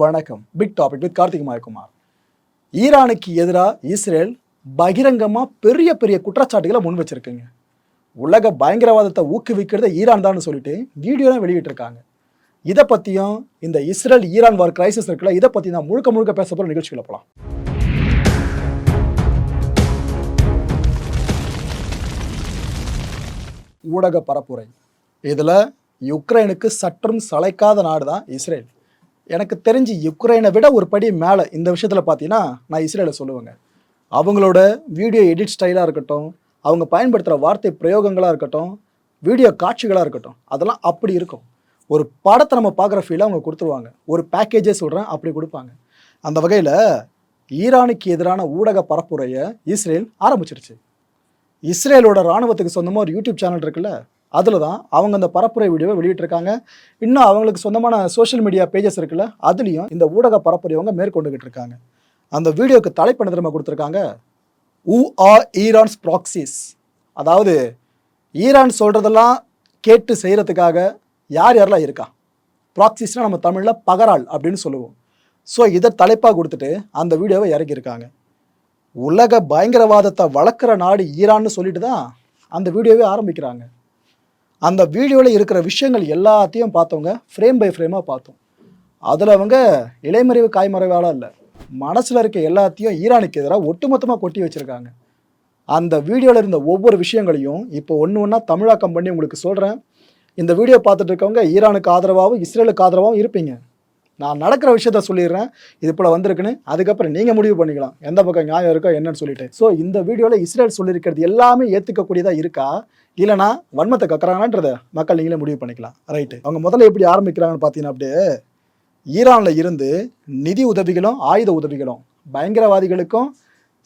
வணக்கம். Big topic with Karthik Mayakumar. ஈரானுக்கு எதிராக இஸ்ரேல் பகிரங்கமாக பெரிய பெரிய குற்றச்சாட்டுகளை முன் வச்சிருக்குங்க. உலக பயங்கரவாதத்தை ஊக்குவிக்கிறத ஈரான் தான் சொல்லிட்டு வீடியோலாம் வெளியிட்டிருக்காங்க. இதை பற்றியும் இந்த இஸ்ரேல் ஈரான் வார் கிரைசிஸ் இருக்குல்ல இதை பற்றி தான் முழுக்க முழுக்க பேச போகிற நிகழ்ச்சிகளை போகலாம் ஊடக பரப்புரை. இதில் யுக்ரைனுக்கு சற்றும் சளைக்காத நாடு தான் இஸ்ரேல். எனக்கு தெரிஞ்சு யுக்ரைனை விட ஒரு படி மேலே இந்த விஷயத்தில் பார்த்தீங்கன்னா நான் இஸ்ரேலை சொல்லுவேங்க. அவங்களோட வீடியோ எடிட் ஸ்டைலாக இருக்கட்டும் அவங்க பயன்படுத்துகிற வார்த்தை பிரயோகங்களாக இருக்கட்டும் வீடியோ காட்சிகளாக இருக்கட்டும் அதெல்லாம் அப்படி இருக்கும். ஒரு படத்தை நம்ம பார்க்குற ஃபீலை அவங்க கொடுத்துருவாங்க. ஒரு பேக்கேஜே சொல்கிறேன் அப்படி கொடுப்பாங்க. அந்த வகையில் ஈரானுக்கு எதிரான ஊடக பரப்புரையை இஸ்ரேல் ஆரம்பிச்சிருச்சு. இஸ்ரேலோட ராணுவத்துக்கு சொந்தமாக ஒரு யூடியூப் சேனல் இருக்குல்ல அதில் தான் அவங்க அந்த பரப்புரை வீடியோவை வெளியிட்டிருக்காங்க. இன்னும் அவங்களுக்கு சொந்தமான சோஷியல் மீடியா பேஜஸ் இருக்குல்ல அதுலேயும் இந்த ஊடக பரப்புரை அவங்க மேற்கொண்டுகிட்டு இருக்காங்க. அந்த வீடியோக்கு தலைப்பு திரும்ப கொடுத்துருக்காங்க? ஊ ஆர் ஈரான்ஸ் ப்ராக்சிஸ் அதாவது ஈரான் சொல்கிறதெல்லாம் கேட்டு செய்கிறதுக்காக யார் யாரெல்லாம் இருக்கா? ப்ராக்சிஸ்னால் நம்ம தமிழில் பகராள் அப்படின்னு சொல்லுவோம். ஸோ இதை தலைப்பாக கொடுத்துட்டு அந்த வீடியோவை இறக்கியிருக்காங்க. உலக பயங்கரவாதத்தை வளர்க்குற நாடு ஈரான்னு சொல்லிட்டு தான் அந்த வீடியோவே ஆரம்பிக்கிறாங்க. அந்த வீடியோவில் இருக்கிற விஷயங்கள் எல்லாத்தையும் பார்த்தவங்க ஃப்ரேம் பை ஃப்ரேமாக பார்த்தோம். அதில் அவங்க இலைமறைவு காய்மறைவாலாம் இல்லை மனசில் இருக்க எல்லாத்தையும் ஈரானுக்கு எதிராக ஒட்டுமொத்தமாக கொட்டி வச்சுருக்காங்க. அந்த வீடியோவில் இருந்த ஒவ்வொரு விஷயங்களையும் இப்போ ஒன்று ஒன்றா தமிழாக்கம் பண்ணி உங்களுக்கு சொல்கிறேன் இந்த வீடியோ பார்த்துட்டு இருக்கவங்க ஈரானுக்கு ஆதரவாகவும் இஸ்ரேலுக்கு ஆதரவாகவும் இருப்பீங்க. நான் நடக்கிற விஷயத்த சொல்லிடுறேன். இது போல் வந்திருக்குன்னு அதுக்கப்புறம் நீங்கள் முடிவு பண்ணிக்கலாம். எந்த பக்கம் நியாயம் இருக்கோ என்னன்னு சொல்லிட்டு. ஸோ இந்த வீடியோவில் இஸ்ரேல் சொல்லியிருக்கிறது எல்லாமே ஏற்றுக்கக்கூடியதாக இருக்கா? இல்லைனா வன்மத்தை கக்குறாங்கன்றத மக்கள் நீங்களே முடிவு பண்ணிக்கலாம். ரைட்டு அவங்க முதல்ல எப்படி ஆரம்பிக்கிறாங்கன்னு பார்த்தீங்கன்னா அப்படியே ஈரானில் இருந்து நிதி உதவிகளும் ஆயுத உதவிகளும் பயங்கரவாதிகளுக்கும்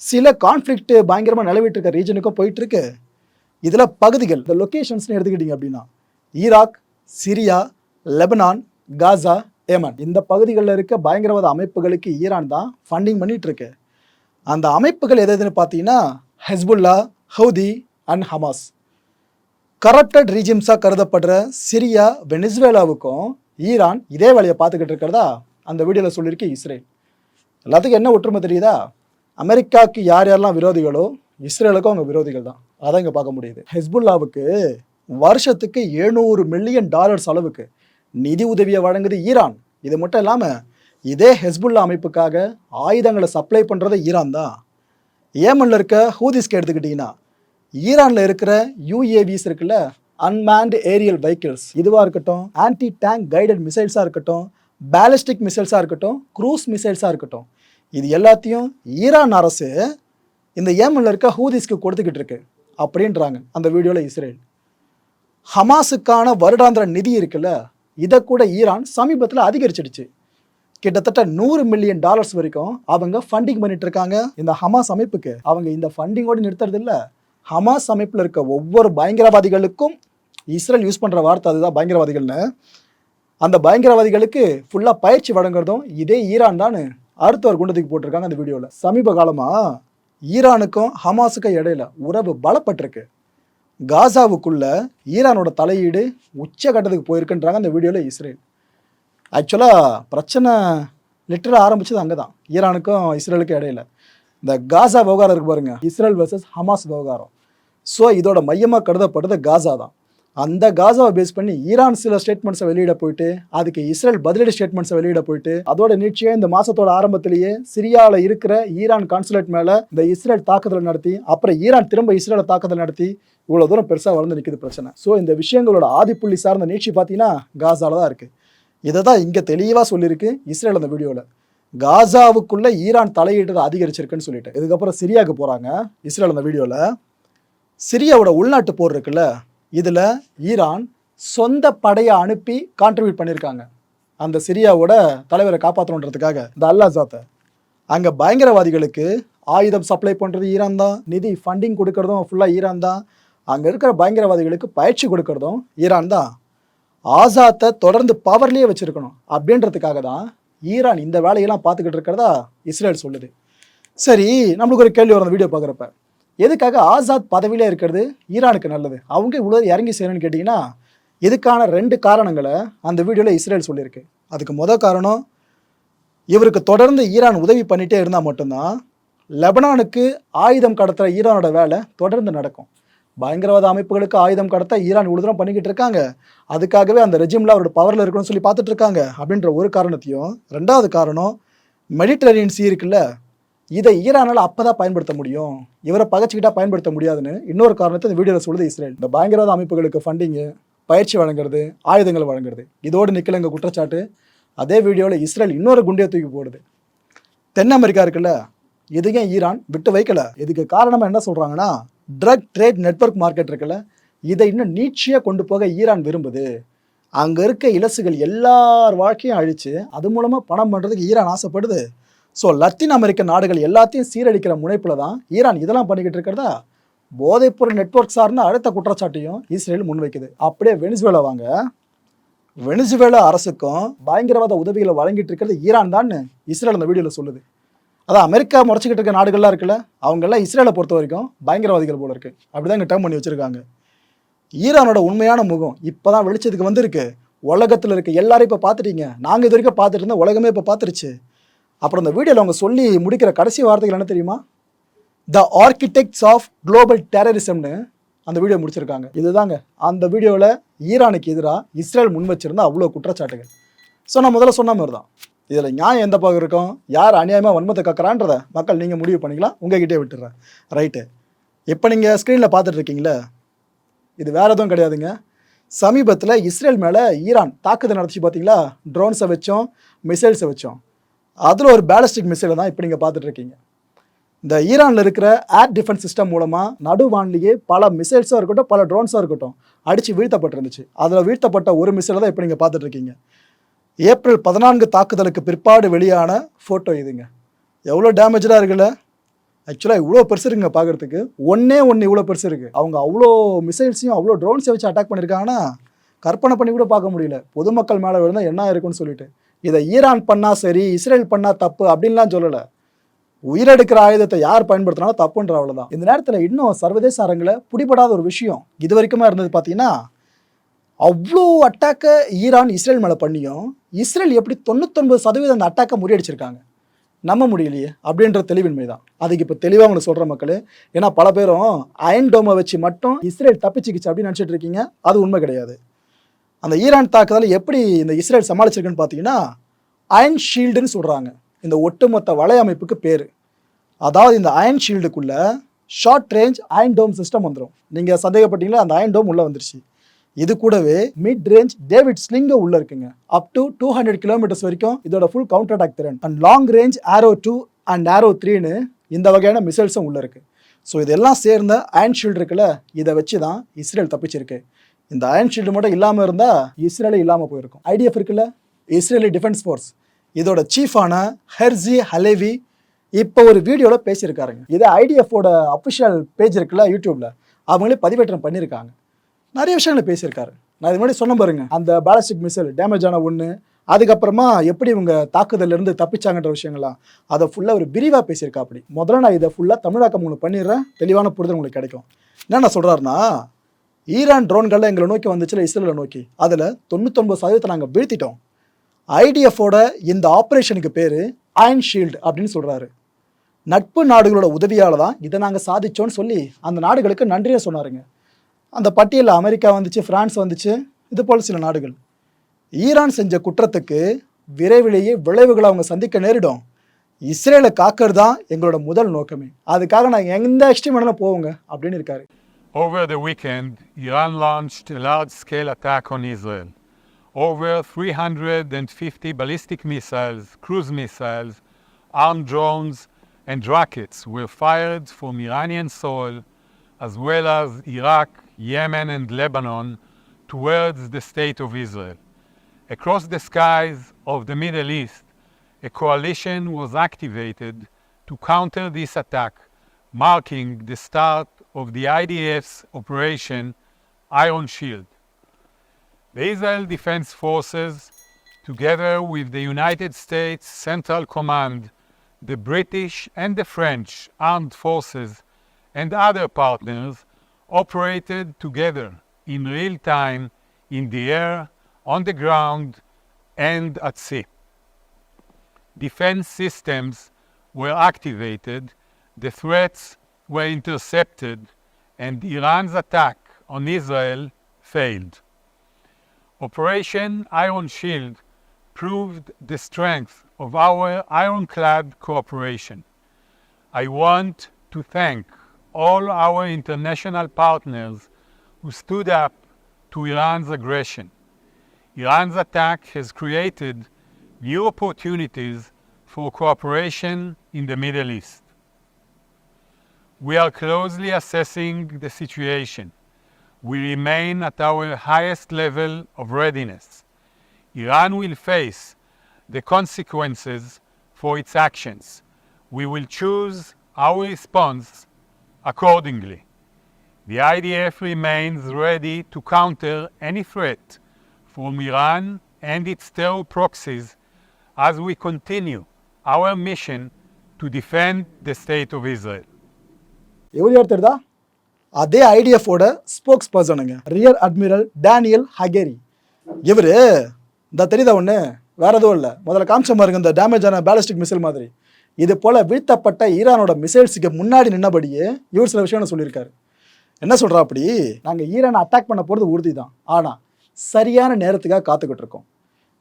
சில கான்ஃப்ளிக்ட் பயங்கரமாக நிலவிட்டு இருக்க ரீஜனுக்கும் போயிட்டுருக்கு. இதில் பகுதிகள் இந்த லொக்கேஷன்ஸ்னு எடுத்துக்கிட்டீங்க அப்படின்னா Iraq Syria Lebanon Gaza Yemen. இந்த பகுதிகளில் இருக்க பயங்கரவாத அமைப்புகளுக்கு ஈரான் தான் ஃபண்டிங் பண்ணிகிட்டு இருக்கு அந்த அமைப்புகள் எது எதுன்னு பார்த்தீங்கன்னா Hezbollah Houthi and Hamas. Corrupted ரீஜிம்ஸாக கருதப்படுற சிரியா வெனிஸ்வேலாவுக்கும் ஈரான் இதே வேலையை பார்த்துக்கிட்டு இருக்கிறதா அந்த வீடியோவில் சொல்லியிருக்கு இஸ்ரேல். எல்லாத்துக்கும் என்ன ஒற்றுமை தெரியுதா? அமெரிக்காவுக்கு யார் யாரெல்லாம் விரோதிகளோ இஸ்ரேலுக்கும் அவங்க விரோதிகள் தான். அதான் இங்கே பார்க்க முடியுது. ஹெஸ்புல்லாவுக்கு வருஷத்துக்கு எழுநூறு மில்லியன் டாலர்ஸ் அளவுக்கு. நிதி உதவியை வழங்குது ஈரான். இது மட்டும் இல்லாமல் இதே ஹெஸ்புல்லா அமைப்புக்காக ஆயுதங்களை சப்ளை பண்ணுறது ஈரான் தான். ஏமனில் இருக்க ஹூதிஸ்க்கு எடுத்துக்கிட்டிங்கன்னா ஈரானில் இருக்கிற யூஏவிஸ் இருக்குல்ல அன்மேன்டு ஏரியல் வெஹிக்கிள்ஸ் இதுவாக இருக்கட்டும் ஆன்டி டேங்க் கைடட் மிசைல்ஸாக இருக்கட்டும் பேலிஸ்டிக் மிசைல்ஸாக இருக்கட்டும் க்ரூஸ் மிசைல்ஸாக இருக்கட்டும். இது எல்லாத்தையும் ஈரான் அரசு இந்த ஏமனில் இருக்க ஹூதிஸ்க்கு கொடுத்துக்கிட்டு இருக்கு அப்படின்றாங்க அந்த வீடியோவில் இஸ்ரேல். ஹமாஸுக்கான வருடாந்திர நிதி இருக்குல்ல இதை கூட ஈரான் சமீபத்தில் அதிகரிச்சிடுச்சு. கிட்டத்தட்ட நூறு மில்லியன் டாலர்ஸ் வரைக்கும் அவங்க ஃபண்டிங் பண்ணிட்டு இருக்காங்க இந்த ஹமாஸ் அமைப்புக்கு. அவங்க இந்த ஃபண்டிங்கோடு நிறுத்துறது இல்லை ஹமாஸ் அமைப்பில் இருக்க ஒவ்வொரு பயங்கரவாதிகளுக்கும் இஸ்ரேல் யூஸ் பண்ணுற வார்த்தை அதுதான் பயங்கரவாதிகள்னு. அந்த பயங்கரவாதிகளுக்கு ஃபுல்லாக பயிற்சி வழங்குறதும் இதே ஈரான் தான் அடுத்த ஒரு குண்டத்துக்கு போட்டிருக்காங்க அந்த வீடியோவில் சமீப காலமாக ஈரானுக்கும் ஹமாஸுக்கும் இடையில உறவு பலப்பட்டிருக்கு. காசாவுக்குள்ள ஈரானோட தலையீடு உச்சகட்டத்துக்கு போயிருக்குன்றாங்க அந்த வீடியோவில் இஸ்ரேல். ஆக்சுவலாக பிரச்சனை லிட்டராக ஆரம்பிச்சது அங்கே தான் ஈரானுக்கும் இஸ்ரேலுக்கும் இடையில. இந்த காசா விவகாரம் இருக்கு பாருங்க. இஸ்ரேல் வர்சஸ் ஹமாஸ் விவகாரம். ஸோ இதோட மையமாக கருதப்படுறது காசா தான் அந்த காசாவை பேஸ் பண்ணி ஈரான் சில ஸ்டேட்மெண்ட்ஸை வெளியிட போயிட்டு அதுக்கு இஸ்ரேல் பதிலடி ஸ்டேட்மெண்ட்ஸை வெளியிட போயிட்டு அதோட நீட்சியாக இந்த மாசத்தோட ஆரம்பத்திலேயே சிரியாவில் இருக்கிற ஈரான் கான்சுலேட் மேலே இந்த இஸ்ரேல் தாக்குதல் நடத்தி அப்புறம் ஈரான் திரும்ப இஸ்ரேலை தாக்குதல் நடத்தி இவ்வளோ தூரம் பெருசாக வளர்ந்து நிற்குது பிரச்சனை. ஸோ இந்த விஷயங்களோட ஆதிப்புள்ளி சார்ந்த நீட்சி பார்த்தீங்கன்னா காசாவில் தான் இருக்குது இதை தான் இங்கே தெளிவாக சொல்லியிருக்கு இஸ்ரேல் அந்த வீடியோவில் காசாவுக்குள்ளே ஈரான் தலையீட்டு அதிகரிச்சிருக்குன்னு சொல்லிட்டு. இதுக்கப்புறம் சிரியாவுக்கு போகிறாங்க இஸ்ரேல் அந்த வீடியோவில் சிரியாவோட உள்நாட்டு போர் இருக்குல்ல இதில் ஈரான் சொந்த படையை அனுப்பி கான்ட்ரிபியூட் பண்ணியிருக்காங்க அந்த சிரியாவோட தலைவரை காப்பாற்றணுன்றதுக்காக இந்த அல்லாசாத்தை அங்கே பயங்கரவாதிகளுக்கு ஆயுதம் சப்ளை பண்ணுறது ஈரான் தான். நிதி ஃபண்டிங் கொடுக்கறதும் ஃபுல்லாக ஈரான் தான். அங்கே இருக்கிற பயங்கரவாதிகளுக்கு பயிற்சி கொடுக்கறதும் ஈரான் தான். ஆசாத்தை தொடர்ந்து பவர்லேயே வச்சுருக்கணும். அப்படின்றதுக்காக தான் ஈரான் இந்த வேலையெல்லாம் பார்த்துக்கிட்டு இருக்கிறதா இஸ்ரேல் சொல்லுது. சரி நம்மளுக்கு ஒரு கேள்வி வரும் அந்த வீடியோ பார்க்குறப்ப. எதுக்காக ஆசாத் பதவியிலே இருக்கிறது? ஈரானுக்கு நல்லது. அவங்க இவ்வளோ இறங்கி செய்யணும்னு கேட்டிங்கன்னா இதுக்கான ரெண்டு காரணங்களை அந்த வீடியோவில் இஸ்ரேல் சொல்லியிருக்கு. அதுக்கு முத காரணம் இவருக்கு தொடர்ந்து ஈரான் உதவி பண்ணிகிட்டே இருந்தால் மட்டும்தான் லெபனானுக்கு ஆயுதம் கடத்துகிற ஈரானோட வேலை தொடர்ந்து நடக்கும். பயங்கரவாத அமைப்புகளுக்கு ஆயுதம் கடத்த ஈரான் இவ்வளோ தூரம் பண்ணிக்கிட்டு இருக்காங்க. அதுக்காகவே அந்த ரெஜிமில் அவரோட பவரில் இருக்கணும்னு சொல்லி பார்த்துட்டு இருக்காங்க அப்படின்ற ஒரு காரணத்தையும். ரெண்டாவது காரணம் மெடிட்டரேனியன் சீ இருக்குல்ல இதை ஈரானால் அப்போ தான் பயன்படுத்த முடியும். இவரை பகச்சிக்கிட்டா பயன்படுத்த முடியாதுன்னு இன்னொரு காரணத்தை இந்த வீடியோவில் சொல்லுது இஸ்ரேல். இந்த பயங்கரவாத அமைப்புகளுக்கு ஃபண்டிங்கு பயிற்சி வழங்குறது ஆயுதங்கள் வழங்குறது. இதோடு நிக்கலங்க குற்றச்சாட்டு. அதே வீடியோவில் இஸ்ரேல் இன்னொரு குண்டியை தூக்கி போடுது. தென் அமெரிக்கா இருக்குல்ல? இதையும் ஈரான் விட்டு வைக்கல. இதுக்கு காரணமாக என்ன சொல்கிறாங்கன்னா ட்ரக் ட்ரேட் நெட்வொர்க் மார்க்கெட் இருக்குல்ல? இதை இன்னும் நீட்சியாக கொண்டு போக ஈரான் விரும்புது. அங்கே இருக்க இலசுகள் எல்லார் வாழ்க்கையும் அழித்து அது மூலமாக பணம் பண்ணுறதுக்கு ஈரான் ஆசைப்படுது. ஸோ லத்தீன் அமெரிக்க நாடுகள் எல்லாத்தையும் சீரழிக்கிற முனைப்பில் தான் ஈரான் இதெல்லாம் பண்ணிக்கிட்டு இருக்கிறதா? போதைப்பொருள் நெட்வொர்க் சார்ந்த அடுத்த குற்றச்சாட்டையும் இஸ்ரேல் முன்வைக்குது. அப்படியே வெனிசுவேலா வாங்க. வெனிசுவேலா அரசுக்கும் பயங்கரவாத உதவிகளை வழங்கிட்டு இருக்கிறது ஈரான் தான் இஸ்ரேல் அந்த வீடியோவில் சொல்லுது. அதான் அமெரிக்கா முறைச்சிக்கிட்டு இருக்க நாடுகள்லாம் இருக்குல்ல அவங்கெல்லாம் இஸ்ரேலை பொறுத்த வரைக்கும் பயங்கரவாதிகள் போல இருக்கு. அப்படிதான் இங்கே டேர்ம் பண்ணி வச்சிருக்காங்க. ஈரானோட உண்மையான முகம் இப்போ தான் வெளிச்சத்துக்கு வந்திருக்கு. உலகத்தில் இருக்க எல்லாரும் இப்போ பார்த்துட்டீங்க. நாங்கள் இது வரைக்கும் பார்த்துட்டு இருந்தோம் உலகமே இப்போ பார்த்துருச்சு. அப்புறம் இந்த வீடியோவில் அவங்க சொல்லி முடிக்கிற கடைசி வார்த்தைகள் என்ன தெரியுமா? த ஆர்கிடெக்ட்ஸ் ஆஃப் குளோபல் டெரரிசம்னு அந்த வீடியோ முடிச்சிருக்காங்க. இதுதாங்க. அந்த வீடியோவில் ஈரானுக்கு எதிராக இஸ்ரேல் முன் வச்சிருந்த அவ்வளோ குற்றச்சாட்டுகள். ஸோ நான் முதல்ல சொன்ன மாதிரி தான் இதில் நியாயம் எந்த பக்கம் இருக்கும்? யார் அநியாயமாக வன்மத்தை கக்கறான்றத மக்கள் நீங்கள் முடிவு பண்ணிக்கலாம். உங்ககிட்டே விட்டுறேன். ரைட்டு இப்போ நீங்கள் ஸ்க்ரீனில் பார்த்துட்ருக்கீங்களே இது வேற எதுவும் கிடையாதுங்க. சமீபத்தில் இஸ்ரேல் மேலே ஈரான் தாக்குதல் நடந்துச்சு பார்த்தீங்களா ட்ரோன்ஸை வச்சோம் மிசைல்ஸை வச்சோம். அதில் ஒரு பேலஸ்டிக் மிசைலை தான் இப்போ நீங்கள் பார்த்துட்ருக்கீங்க. இந்த ஈரானில் இருக்கிற ஏர் டிஃபென்ஸ் சிஸ்டம் மூலமாக நடுவான்லேயே பல மிசைல்ஸாக இருக்கட்டும் பல ட்ரோன்ஸாக இருக்கட்டும் அடித்து வீழ்த்தப்பட்டிருந்துச்சு. அதில் வீழ்த்தப்பட்ட ஒரு மிசைலை தான் இப்போ நீங்கள் பார்த்துட்ருக்கீங்க. ஏப்ரல் பதினான்கு தாக்குதலுக்கு பிற்பாடு வெளியான ஃபோட்டோ இதுங்க. எவ்வளோ டேமேஜாக இருக்குல்ல? ஆக்சுவலாக இவ்வளோ பெருசு இருக்குங்க பார்க்குறதுக்கு. ஒன்றே ஒன்று இவ்வளோ பெருசு இருக்குது அவங்க அவ்வளோ மிசைல்ஸையும் அவ்வளோ ட்ரோன்ஸை வச்சு அட்டாக் பண்ணியிருக்காங்கன்னா கற்பனை பண்ணி கூட பார்க்க முடியல. பொதுமக்கள் மேலே விழுந்தால் என்ன இருக்குன்னு சொல்லிட்டு. இதை ஈரான் பண்ணால் சரி இஸ்ரேல் பண்ணால் தப்பு அப்படின்லாம் சொல்லலை. உயிரெடுக்கிற ஆயுதத்தை யார் பயன்படுத்தினாலும் தப்புன்ற அவ்வளோதான் இந்த நேரத்தில் இன்னும் சர்வதேச அரங்கில் பிடிபடாத ஒரு விஷயம் இது வரைக்குமா இருந்தது பார்த்தீங்கன்னா அவ்வளோ அட்டாக்கை ஈரான் இஸ்ரேல் மேலே பண்ணியும் இஸ்ரேல் எப்படி தொண்ணூத்தொன்பது சதவீதம் அந்த அட்டாக்கை முறியடிச்சிருக்காங்க? நம்ப முடியலையே அப்படின்ற தெளிவின்மை தான். அதுக்கு இப்போ தெளிவாக உங்களுக்கு சொல்கிற மக்கள். ஏன்னா பல பேரும் அயன் டோமை வச்சு மட்டும் இஸ்ரேல் தப்பிச்சுக்கிச்சு அப்படின்னு நினச்சிட்டு இருக்கீங்க. அது உண்மை கிடையாது. அந்த ஈரான் தாக்குதலை எப்படி இந்த இஸ்ரேல் சமாளிச்சிருக்குன்னு பார்த்தீங்கன்னா அயன் ஷீல்டுன்னு சொல்கிறாங்க இந்த ஒட்டுமொத்த வலையமைப்புக்கு பேர். அதாவது இந்த iron ஷீல்டுக்குள்ளே short range iron dome system வந்துடும் நீங்கள் சந்தேகப்பட்டீங்களா? அந்த அயன் டோம் உள்ளே வந்துருச்சு. இது கூடவே மிட் ரேஞ்ச் டேவிட் ஸ்லிங்க உள்ள இருக்குங்க. Up to two hundred kilometres வரைக்கும் இதோட ஃபுல் கவுண்டர் அட்டாக் திறன் and long range Arrow two and Arrow த்ரீன்னு இந்த வகையான மிசைல்ஸும் உள்ள இருக்கு. ஸோ இதெல்லாம் சேர்ந்த அயன் ஷீல்டு இருக்குல்ல இதை வச்சு தான் இஸ்ரேல் தப்பிச்சிருக்கு. இந்த அயன் ஷீல்டு மட்டும் இல்லாமல் இருந்தால் இஸ்ரேலே இல்லாமல் போயிருக்கும். ஐடிஎஃப் இருக்குல்ல? இஸ்ரேலி டிஃபென்ஸ் ஃபோர்ஸ் இதோட சீஃபான ஹெர்ஜி ஹலேவி இப்போ ஒரு வீடியோவில் பேசியிருக்காருங்க. இது ஐடிஎஃபோட அஃபிஷியல் பேஜ் இருக்குல்ல யூடியூப்பில் அவங்களே பதிவேற்றம் பண்ணியிருக்காங்க. நிறைய விஷயங்களை பேசியிருக்காரு. நான் இது முன்னாடி சொன்ன பாருங்க. அந்த பேலஸ்டிக் மிசைல் டேமேஜ் ஆன ஒன்று அதுக்கப்புறமா எப்படி இவங்க தாக்குதல்ல இருந்து தப்பிச்சாங்கன்ற விஷயங்கள்லாம் அதை ஃபுல்லாக ஒரு விரிவாக பேசியிருக்கா அப்படி முதல்ல நான் இதை ஃபுல்லாக தமிழாக்கம் உங்களுக்கு பண்ணிடுறேன். தெளிவான புரிதல் உங்களுக்கு கிடைக்கும். என்ன நான் சொல்கிறாருன்னா ஈரான் ட்ரோன்கள்லாம் எங்களை நோக்கி வந்துச்சுல இஸ்ரேலை நோக்கி. அதில் தொண்ணூத்தொன்பது சதவீதத்தை நாங்கள் வீழ்த்திட்டோம். ஐடிஎஃபோட இந்த ஆப்ரேஷனுக்கு பேர் அயன் ஷீல்டு அப்படின்னு சொல்கிறாரு நட்பு நாடுகளோட உதவியால் தான் இதை நாங்கள் சாதித்தோன்னு சொல்லி அந்த நாடுகளுக்கு நன்றியை சொன்னாருங்க. அந்த பட்டியலில் அமெரிக்கா வந்துச்சு ஃப்ரான்ஸ் வந்துச்சு இது போல் சில நாடுகள். ஈரான் செஞ்ச குற்றத்துக்கு விரைவிலேயே விளைவுகளை அவங்க சந்திக்க நேரிடும். இஸ்ரேலை காக்கிறது தான் எங்களோட முதல் நோக்கமே. அதுக்காக நாங்கள் எந்த எக்ஸ்ட்ரீம் போவோங்க அப்படின்னு இருக்காரு. Over the weekend, Iran launched a large scale attack on Israel. Over 350 ballistic missiles, cruise missiles, armed drones, and rockets were fired from Iranian soil, as well as Iraq, Yemen, and Lebanon, towards the State of Israel. Across the skies of the Middle East, a coalition was activated to counter this attack, marking the start of the IDF's Operation Iron Shield. The Israel Defense Forces, together with the United States Central Command, the British and the French armed forces, and other partners, operated together in real time in the air, on the ground, and at sea. defense systems were activated, the threats were intercepted, and Iran's attack on Israel failed. Operation Iron Shield proved the strength of our ironclad cooperation. I want to thank all our international partners who stood up to Iran's aggression. Iran's attack has created new opportunities for cooperation in the Middle East. We are closely assessing the situation. We remain at our highest level of readiness. Iran will face the consequences for its actions. We will choose our response accordingly. The IDF remains ready to counter any threat from Iran and its terror proxies as we continue our mission to defend the State of Israel. இவர் யார் தெரியுதா? அதே ஐடிஎஃபோட ஸ்போக்ஸ் பர்சனுங்க rear admiral Daniel Hagari இவர் இந்த தெரியுதா ஒன்று வேற எதுவும் இல்லை. முதல்ல காமிச்ச மாதிரி இந்த டேமேஜ் ஆன பேலிஸ்டிக் மிசைல் மாதிரி. இது போல வீழ்த்தப்பட்ட ஈரானோட மிசைல்ஸுக்கு முன்னாடி நின்னபடியே இவர் சில விஷயம் சொல்லியிருக்காரு. என்ன சொல்கிறா அப்படி? நாங்கள் ஈரானை அட்டாக் பண்ண போகிறது உறுதி தான் ஆனால் சரியான நேரத்துக்காக காத்துக்கிட்டு இருக்கோம்.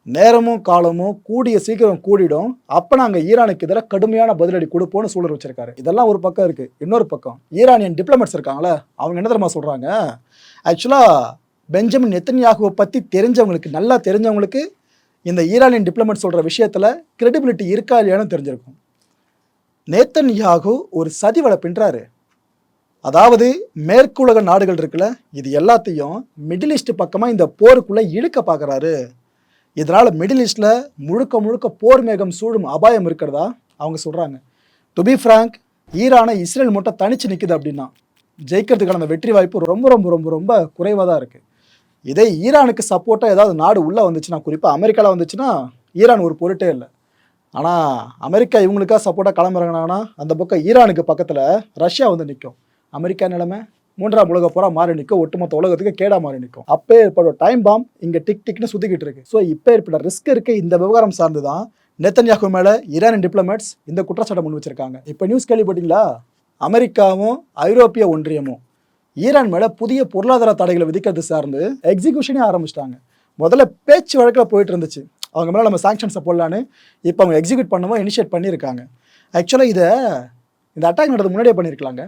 நேரமும் காலமும் கூடிய சீக்கிரம் கூடிடும். அப்போ நாங்கள் ஈரானுக்கு எதிராக கடுமையான பதிலடி கொடுப்போம்னு சூழல் வச்சிருக்காரு. இதெல்லாம் ஒரு பக்கம் இருக்கு. இன்னொரு பக்கம் ஈரானியன் டிப்ளமேட்ஸ் இருக்காங்களே அவங்க என்ன தெரியுமா சொல்கிறாங்க ஆக்சுவலாக பெஞ்சமின் நெத்தன்யாகுவை பற்றி தெரிஞ்சவங்களுக்கு நல்லா தெரிஞ்சவங்களுக்கு இந்த ஈரானியன் டிப்ளமேட் சொல்கிற விஷயத்தில் கிரெடிபிலிட்டி இருக்கா இல்லையானு தெரிஞ்சிருக்கும். நேத்தன் யாகு ஒரு சதி வளப்பின்றாரு பின்றாரு அதாவது மேற்குலக நாடுகள் இருக்குல்ல இது எல்லாத்தையும் மிடில் ஈஸ்ட் பக்கமாக இந்த போருக்குள்ளே இழுக்க பார்க்குறாரு இதனால் மிடில் ஈஸ்டில் முழுக்க முழுக்க போர் மேகம் சூழும் அபாயம் இருக்கிறதா? அவங்க சொல்கிறாங்க டு பி ஃப்ராங்க் ஈரானை இஸ்ரேல் மட்டும் தனிச்சு நிற்குது அப்படின்னா ஜெயிக்கிறதுக்கான அந்த வெற்றி வாய்ப்பு ரொம்ப ரொம்ப ரொம்ப ரொம்ப குறைவாக தான் இருக்குது இதே ஈரானுக்கு சப்போர்ட்டாக ஏதாவது நாடு உள்ளே வந்துச்சுன்னா குறிப்பாக அமெரிக்காவில் வந்துச்சுன்னா ஈரான் ஒரு பொருட்டே இல்லை. ஆனால் அமெரிக்கா இவங்களுக்காக சப்போர்ட்டாக கிளம்புறாங்கன்னா அந்த பக்கம் ஈரானுக்கு பக்கத்தில் ரஷ்யா வந்து நிற்கும் அமெரிக்கா நிலைமை? மூன்றாம் உலக போரா மாறி நிற்கும் ஒட்டுமொத்த உலகத்துக்கு கேடா மாறி நிற்கும் அப்பே ஏற்பட டைம் பாம் இங்கே டிக் டிக்னு சுத்திக்கிட்டு இருக்கு. ஸோ இப்போ ஏற்பட்ட ரிஸ்க் இருக்க. இந்த விவகாரம் சார்ந்து தான் நெத்தன்யாகு மேலே ஈரானின் டிப்ளமேட்ஸ் இந்த குற்றச்சாட்டை முன் வச்சிருக்காங்க. இப்போ நியூஸ் கேள்விப்பட்டீங்களா? அமெரிக்காவும் ஐரோப்பிய ஒன்றியமும் ஈரான் மேலே புதிய பொருளாதார தடைகளை விதிக்கிறது சார்ந்து எக்ஸிகியூஷனே ஆரம்பிச்சிட்டாங்க. முதல்ல பேச்சு வழக்கில் போயிட்டு இருந்துச்சு. அவங்க மேலே நம்ம சாங்ஷன்ஸை போடலான்னு இப்போ அவங்க எக்ஸிக்யூட் பண்ணவும் இனிஷியேட் பண்ணியிருக்காங்க. ஆக்சுவலாக இதை இந்த அட்டாக் நடந்து முன்னாடியே பண்ணியிருக்கலாங்க.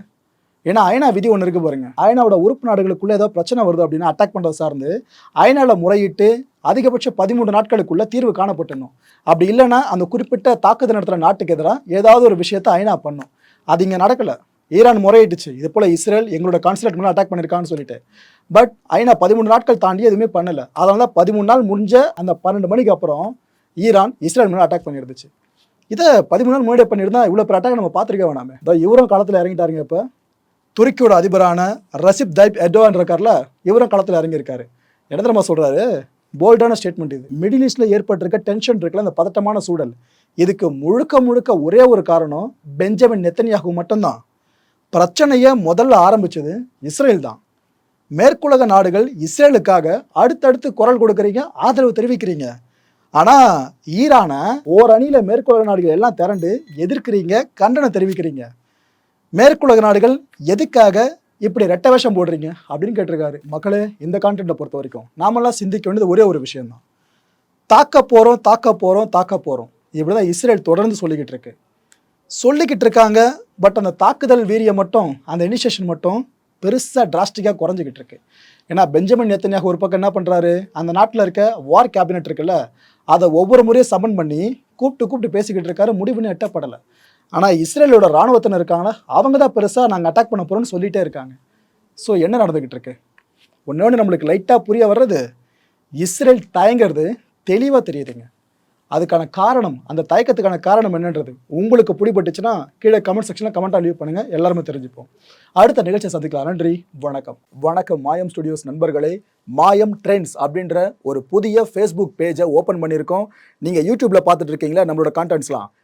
ஏன்னா ஐநா விதி ஒன்று இருக்கு பாருங்க. ஐநாவோட உறுப்பு நாடுகளுக்குள்ள ஏதோ பிரச்சனை வருது அப்படின்னா அட்டாக் பண்ணுறது சார்ந்து ஐநாவில் முறையிட்டு அதிகபட்சம் பதிமூன்று நாட்களுக்குள்ள தீர்வு காணப்பட்டணும் அப்படி இல்லைன்னா அந்த குறிப்பிட்ட தாக்குதல் நடத்துகிற நாட்டுக்கு எதிராக ஏதாவது ஒரு விஷயத்தை ஐநா பண்ணும். அது இங்கே நடக்கலை. ஈரான் முறையிட்டுச்சு. இது போல் இஸ்ரேல் எங்களோட கான்சுலேட் மேலே அட்டாக் பண்ணியிருக்கான்னு சொல்லிட்டு. பட் ஐநா பதிமூணு நாட்கள் தாண்டி எதுவுமே பண்ணலை. அதனால தான் பதிமூணு நாள் முடிஞ்ச அந்த பன்னெண்டு மணிக்கு அப்புறம் ஈரான் இஸ்ரேல் மேலே அட்டாக் பண்ணியிருந்துச்சு இதை பதிமூணு நாள் முன்னாடி பண்ணியிருந்தா இவ்வளோ பேர் அட்டாக் நம்ம பார்த்துருக்க வேணாமே. இதோ இவரும் காலத்தில் இறங்கிட்டாருங்க இப்போ. துருக்கியோட அதிபரான ரசிப் தைப் எர்டோவான் இருக்கார்ல இவரும் களத்தில் இறங்கியிருக்காரு. என்ன தெரியுமா சொல்கிறாரு போல்டான ஸ்டேட்மெண்ட் இது மிடில் ஈஸ்டில் ஏற்பட்டிருக்க டென்ஷன் இருக்குல்ல அந்த பதட்டமான சூழல். இதுக்கு முழுக்க முழுக்க ஒரே ஒரு காரணம் பெஞ்சமின் நெத்தன்யாகு மட்டும்தான். பிரச்சனையை முதல்ல ஆரம்பிச்சது இஸ்ரேல் தான். மேற்குலக நாடுகள் இஸ்ரேலுக்காக அடுத்தடுத்து குரல் கொடுக்குறீங்க ஆதரவு தெரிவிக்கிறீங்க. ஆனால் ஈரானை ஓரணியில் மேற்குலக நாடுகள் எல்லாம் திரண்டு எதிர்க்கிறீங்க கண்டனம் தெரிவிக்கிறீங்க. மேற்குலக நாடுகள் எதுக்காக இப்படி ரெட்ட வேஷம் போடுறீங்க அப்படின்னு கேட்டிருக்காரு. மக்களே இந்த கான்டென்ட்டை பொறுத்த வரைக்கும் நாமெல்லாம் சிந்திக்க வேண்டியது ஒரே ஒரு விஷயம்தான். தாக்க போகிறோம் தாக்க போகிறோம் தாக்க போகிறோம் இப்படி தான் இஸ்ரேல் தொடர்ந்து சொல்லிக்கிட்டு இருக்கு. சொல்லிக்கிட்டு இருக்காங்க பட் அந்த தாக்குதல் வீரியம் மட்டும் அந்த இனிஷியேஷன் மட்டும் பெருசாக டிராஸ்டிக்காக குறைஞ்சிக்கிட்டு இருக்கு. ஏன்னா பெஞ்சமின் நேத்தன்யாக ஒரு பக்கம் என்ன பண்ணுறாரு அந்த நாட்டில் இருக்க வார் கேபினெட் இருக்குல்ல அதை ஒவ்வொரு முறையும் சமன் பண்ணி கூப்பிட்டு கூப்பிட்டு பேசிக்கிட்டு இருக்காரு முடிவுன்னு எட்டப்படலை. ஆனால் இஸ்ரேலோட இராணுவத்தினர் இருக்காங்களா? அவங்க தான் பெருசாக நாங்கள் அட்டாக் பண்ண போகிறோம்னு சொல்லிகிட்டே இருக்காங்க. ஸோ என்ன நடந்துக்கிட்டு இருக்கு? ஒன்று ஒன்று நம்மளுக்கு லைட்டாக புரிய வர்றது இஸ்ரேல் தயங்கிறது தெளிவாக தெரியுதுங்க. அதுக்கான காரணம் அந்த தயக்கத்துக்கான காரணம் என்னன்றது உங்களுக்கு பிடிபட்டுச்சுன்னா கீழே கமெண்ட் செக்ஷனில் கமெண்ட்டாக லீவ் பண்ணுங்கள் எல்லாருமே தெரிஞ்சுப்போம். அடுத்த நிகழ்ச்சியை சந்திக்கலாம். நன்றி வணக்கம். வணக்கம் மாயம் ஸ்டுடியோஸ் நண்பர்களே. மாயம் ட்ரெண்ட்ஸ் அப்படின்ற ஒரு புதிய ஃபேஸ்புக் பேஜை ஓப்பன் பண்ணியிருக்கோம். நீங்கள் யூடியூப்பில் பார்த்துட்டு இருக்கீங்களா? நம்மளோட கான்டென்ட்ஸ்லாம்